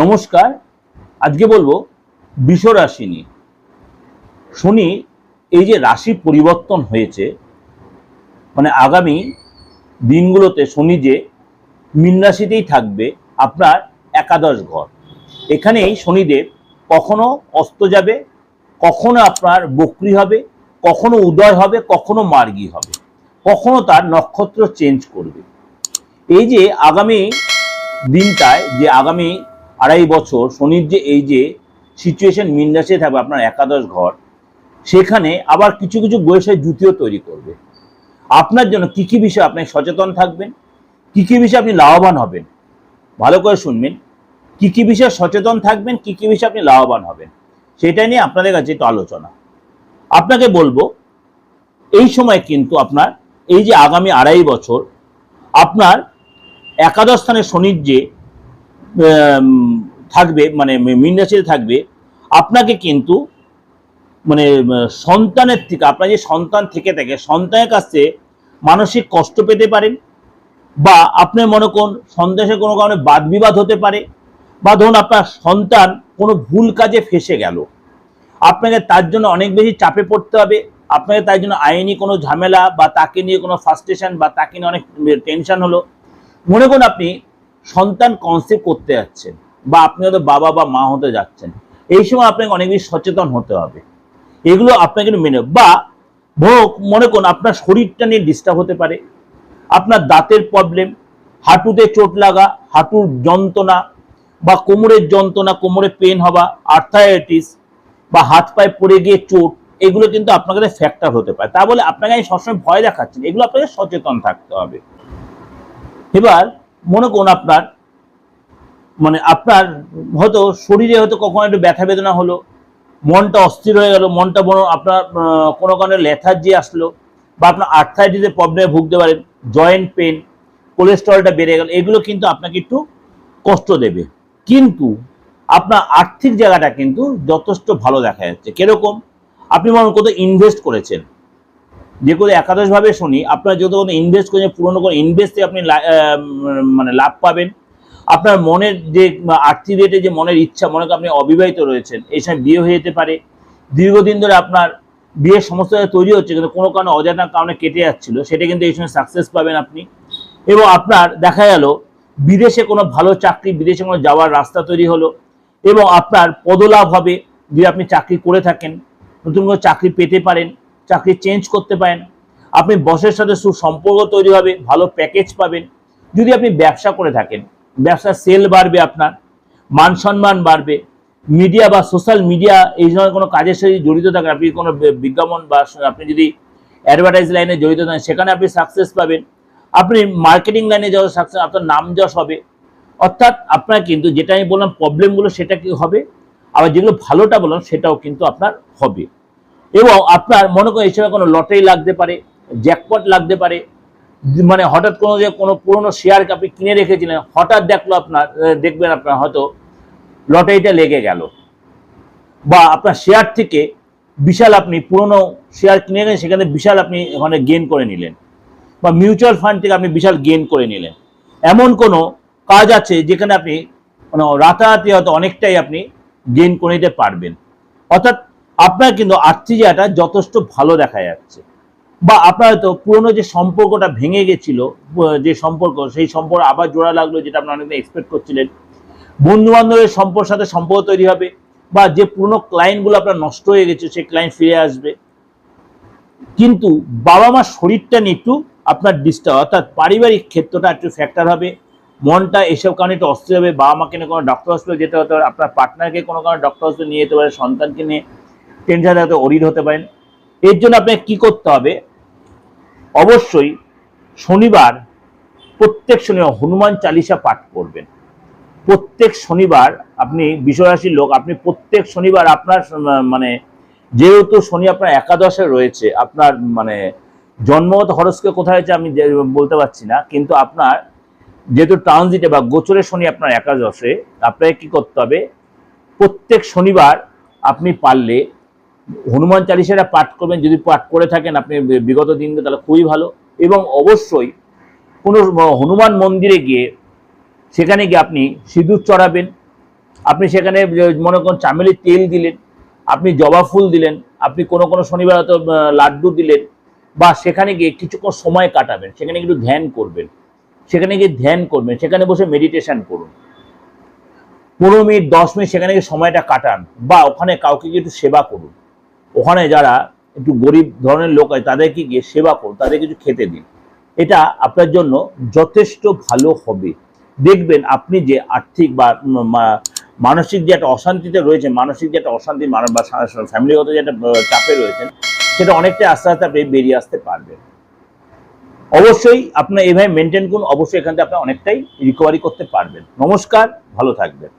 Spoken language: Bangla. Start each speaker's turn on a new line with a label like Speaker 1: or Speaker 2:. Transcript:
Speaker 1: নমস্কার, আজকে বলব বৃষ রাশি নিয়ে। শনি এই যে রাশি পরিবর্তন হয়েছে মানে আগামী দিনগুলোতে শনি যে মীন রাশিতেই থাকবে, আপনার একাদশ ঘর। এখানেই শনিদেব কখনো অস্ত যাবে, কখনো আপনার বকরি হবে, কখনো উদয় হবে, কখনো মার্গী হবে, কখনো তার নক্ষত্র চেঞ্জ করবে। এই যে আগামী দিনটায়, যে আগামী আড়াই বছর শনির যে এই যে সিচুয়েশন মিন থাকবে আপনার একাদশ ঘর, সেখানে আবার কিছু কিছু বয়সের জুতিও তৈরি করবে। আপনার জন্য কি কি বিষয়ে আপনি সচেতন থাকবেন? কি কি বিষয়ে আপনি লাভবান হবেন? ভালো করে শুনবেন। কি কি বিষয়ে সচেতন থাকবেন? কি কি বিষয়ে আপনি লাভবান হবেন? সেটা নিয়ে আপনাদের কাছে একটু আলোচনা। আপনাকে বলব, এই সময় কিন্তু আপনার এই যে আগামী আড়াই বছর, আপনার একাদশ স্থানে শনির যে থাকবে মানে মীন রাশিতে থাকবে, আপনাকে কিন্তু মানে সন্তানের থেকে, আপনার যে সন্তান থেকে থাকে, সন্তানের কাছে মানসিক কষ্ট পেতে পারেন, বা আপনি মনে করুন, সন্দেহে কোনো কারণে বাদ বিবাদ হতে পারে, বা ধরুন আপনার সন্তান কোনো ভুল কাজে ফেসে গেল। আপনাকে তার জন্য অনেক বেশি চাপে পড়তে হবে, আপনাকে তার জন্য আইনি কোনো ঝামেলা, বা তাকে নিয়ে কোনো ফার্স্টেশন বা তাকে নিয়ে অনেক টেনশন হলো। মনে করুন আপনি সন্তান কনসেপ্ট করতে যাচ্ছেন বা আপনি হয়তো বাবা বা মা হতে যাচ্ছেন, এই সময় আপনাকে অনেক বেশি সচেতন হতে হবে। এগুলো আপনাকে মেনে, বা ভোগ, মনে করুন আপনার শরীরটা নিয়ে ডিস্টার্ব হতে পারে, আপনার দাঁতের প্রবলেম হাঁটুতে চোট লাগা, হাঁটুর যন্ত্রণা, বা কোমরের যন্ত্রণা, কোমরে পেন হওয়া আর্থাইটিস বা হাত পায়ে পড়ে গিয়ে চোট, এগুলো কিন্তু আপনার কাছে ফ্যাক্টর হতে পারে। তা বলে আপনাকে আমি সবসময় ভয় দেখাচ্ছি এগুলো আপনাকে সচেতন থাকতে হবে। এবার মনে করুন আপনার মানে আপনার হয়তো শরীরে হয়তো কখনো একটু ব্যথা বেদনা হলো, মনটা অস্থির হয়ে গেল, মনটা বড় আপনার কোনো কারণে লেথার্জি আসলো, বা আপনার আর্থাইটিসের প্রবলেমে ভুগতে পারেন জয়েন্ট পেন কোলেস্টেরলটা বেড়ে গেল, এগুলো কিন্তু আপনাকে একটু কষ্ট দেবে। কিন্তু আপনার আর্থিক জায়গাটা কিন্তু যথেষ্ট ভালো দেখা যাচ্ছে। কীরকম? আপনি মনে কত ইনভেস্ট করেছেন। যে কোনো একাদশভাবে শুনি, আপনার যত কোনো ইনভেস্ট করেছেন পুরনো কোনো ইনভেস্টে আপনি মানে লাভ পাবেন। আপনার মনের যে, আর্থিক রেটে যে মনের ইচ্ছা, মনে আপনি অবিবাহিত রয়েছেন, এই সময় বিয়ে হয়ে যেতে পারে। দীর্ঘদিন ধরে আপনার বিয়ের সমস্যা তৈরি হচ্ছে, কিন্তু কোনো কারণে, অজানা কারণে কেটে যাচ্ছিল, সেটা কিন্তু এই সময় সাকসেস পাবেন আপনি। এবং আপনার দেখা গেল, বিদেশে কোনো ভালো চাকরি, বিদেশে কোনো যাওয়ার রাস্তা তৈরি হলো, এবং আপনার পদলাভ হবে যদি আপনি চাকরি করে থাকেন, নতুন করে চাকরি পেতে পারেন। চাকরি চেঞ্জ করতে পারেন। আপনি বসের সাথে সুসম্পর্ক তৈরি হবে, ভালো প্যাকেজ পাবেন। যদি আপনি ব্যবসা করে থাকেন ব্যবসা সেল বাড়বে আপনার, মান সম্মান বাড়বে মিডিয়া বা সোশ্যাল মিডিয়া এই ধরনের কোনো কাজের সাথে জড়িত থাকেন, আপনি কোনো বিজ্ঞাপন বা আপনি যদি অ্যাডভার্টাইজ লাইনে জড়িত থাকেন, সেখানে আপনি সাকসেস পাবেন। আপনি মার্কেটিং লাইনে যাওয়া সাকসেস আপনার নাম যশ হবে। অর্থাৎ আপনার কিন্তু যেটা আমি বললাম প্রবলেমগুলো সেটা কি হবে, আবার যেগুলো ভালোটা বললাম সেটাও কিন্তু আপনার হবে। এবং আপনার মনে করেন সময় কোনো লটারি লাগতে পারে জ্যাকপট লাগতে পারে মানে হঠাৎ কোনো যে কোনো পুরনো শেয়ার আপনি কিনে রেখেছিলেন, হঠাৎ দেখল আপনার দেখবেন আপনার হয়তো লটারিটা লেগে গেল। বা আপনার শেয়ার থেকে বিশাল আপনি পুরনো শেয়ার কিনে গেলেন, সেখানে বিশাল আপনি ওখানে গেন করে নিলেন। বা মিউচুয়াল ফান্ড থেকে আপনি বিশাল গেন করে নিলেন। এমন কোনো কাজ আছে যেখানে আপনি মানে রাতারাতি হয়তো অনেকটাই আপনি গেন করে নিতে পারবেন। অর্থাৎ আপনার কিন্তু আর্থিক জায়গাটা যথেষ্ট ভালো দেখা যাচ্ছে। বা আপনার হয়তো পুরনো যে সম্পর্কটা ভেঙে গেছিল যে সম্পর্ক, সেই সম্পর্ক আবার জোড়া লাগল যেটা আপনি অনেকদিন এক্সপেক্ট করছিলেন। বন্ধু বান্ধবের সম্পর্কের সাথে সম্পর্ক তৈরি হবে বা যে পুরনো ক্লায়েন্টগুলো আপনার নষ্ট হয়ে গেছে, সেই ক্লায়েন্ট ফিরে আসবে। কিন্তু বাবা মার শরীরটা নিয়ে একটু আপনার ডিস্টার্ব অর্থাৎ পারিবারিক ক্ষেত্রটা একটু ফ্যাক্টর হবে। মনটা এসব কারণে একটু অস্থির হবে। বাবা মাকে নিয়ে কোনো ডক্টর হসপিটাল যেতে হতে পারে, আপনার পার্টনারকে কোনো কারণে ডক্টর হসপিটাল নিয়ে যেতে পারে, সন্তানকে নিয়ে টেনশন হতে অরিড হতে পারেন। এর জন্য আপনাকে কি করতে হবে? অবশ্যই শনিবার, প্রত্যেক শনিবার হনুমান চালিসা পাঠ করবেন। প্রত্যেক শনিবার আপনি বিশ্বরাশির লোক, আপনি প্রত্যেক শনিবার আপনার মানে যেহেতু শনি আপনার একাদশে রয়েছে, আপনার মানে জন্মগত হরস্কে কোথায় আছে আমি বলতে পারছি না, কিন্তু আপনার যেহেতু ট্রানজিটে বা গোচরে শনি আপনার একাদশে, আপনাকে কি করতে হবে? প্রত্যেক শনিবার আপনি পারলে হনুমান চালিসাটা পাঠ করবেন, যদি পাঠ করে থাকেন আপনি বিগত দিনকে তাহলে খুবই ভালো। এবং অবশ্যই কোনো হনুমান মন্দিরে গিয়ে সেখানে গিয়ে আপনি সিঁদুর চড়াবেন, আপনি সেখানে মনে করুন চামেলির তেল দিলেন, আপনি জবা ফুল দিলেন, আপনি কোনো কোনো শনিবার হয়তো লাড্ডু দিলেন, বা সেখানে গিয়ে কিছুক্ষণ সময় কাটাবেন, সেখানে একটু ধ্যান করবেন, সেখানে গিয়ে ধ্যান করবেন, সেখানে বসে মেডিটেশন করুন। পনেরো মিনিট, দশ মিনিট সেখানে গিয়ে সময়টা কাটান, বা ওখানে কাউকে গিয়ে একটু সেবা করুন। ওখানে যারা একটু গরিব ধরনের লোক হয় তাদেরকে গিয়ে সেবা করুন, তাদের কিছু খেতে দিন। এটা আপনার জন্য যথেষ্ট ভালো হবে। দেখবেন আপনি যে আর্থিক বা মানসিক যে একটা অশান্তিতে রয়েছে মানসিক যে একটা অশান্তি বা ফ্যামিলিগত যে একটা চাপে রয়েছেন, সেটা অনেকটাই আস্তে আস্তে আপনি বেরিয়ে আসতে পারবেন। অবশ্যই আপনার এভাবে মেনটেন করুন, অবশ্যই এখান থেকে আপনি অনেকটাই রিকভারি করতে পারবেন। নমস্কার, ভালো থাকবেন।